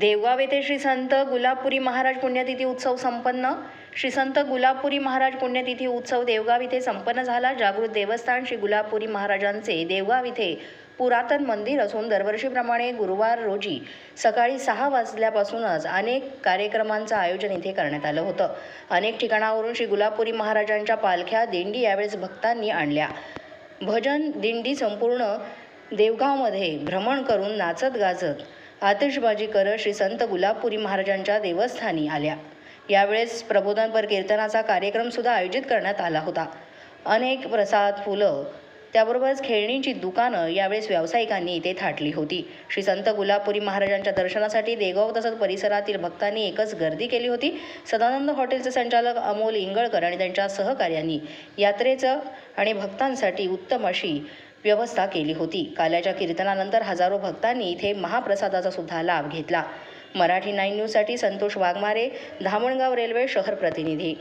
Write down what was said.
देवगाव येथे श्री संत गुलाबपुरी महाराज पुण्यतिथी उत्सव संपन्न. श्री संत गुलाबपुरी महाराज पुण्यतिथी उत्सव देवगाव इथे संपन्न झाला. जागृत देवस्थान श्री गुलाबपुरी महाराजांचे देवगाव इथे पुरातन मंदिर असून दरवर्षीप्रमाणे गुरुवार रोजी सकाळी सहा वाजल्यापासूनच अनेक कार्यक्रमांचं आयोजन इथे करण्यात आलं होतं. अनेक ठिकाणावरून श्री गुलाबपुरी महाराजांच्या पालख्या दिंडी यावेळेस भक्तांनी आणल्या. भजन दिंडी संपूर्ण देवगावमध्ये भ्रमण करून नाचत गाजत आतिषबाजी करत श्री संत गुलाबपुरी महाराजांच्या देवस्थानी आल्या. यावेळेस प्रबोधनपर कीर्तनाचा कार्यक्रम सुद्धा आयोजित करण्यात आला होता. अनेक प्रसाद फुलं त्याबरोबरच खेळणीची दुकानं यावेळेस व्यावसायिकांनी इथे थाटली होती. श्री संत गुलाबपुरी महाराजांच्या दर्शनासाठी देगाव तसंच परिसरातील भक्तांनी एकच गर्दी केली होती. सदानंद हॉटेलचे संचालक अमोल इंगळकर आणि त्यांच्या सहकार्यांनी यात्रेचं आणि भक्तांसाठी उत्तम अशी व्यवस्था केली होती. काल्याच्या कीर्तनानंतर हजारो भक्तांनी इथे महाप्रसादाचा सुद्धा लाभ घेतला. मराठी नाईन न्यूजसाठी संतोष वाघमारे धामणगाव रेल्वे शहर प्रतिनिधी.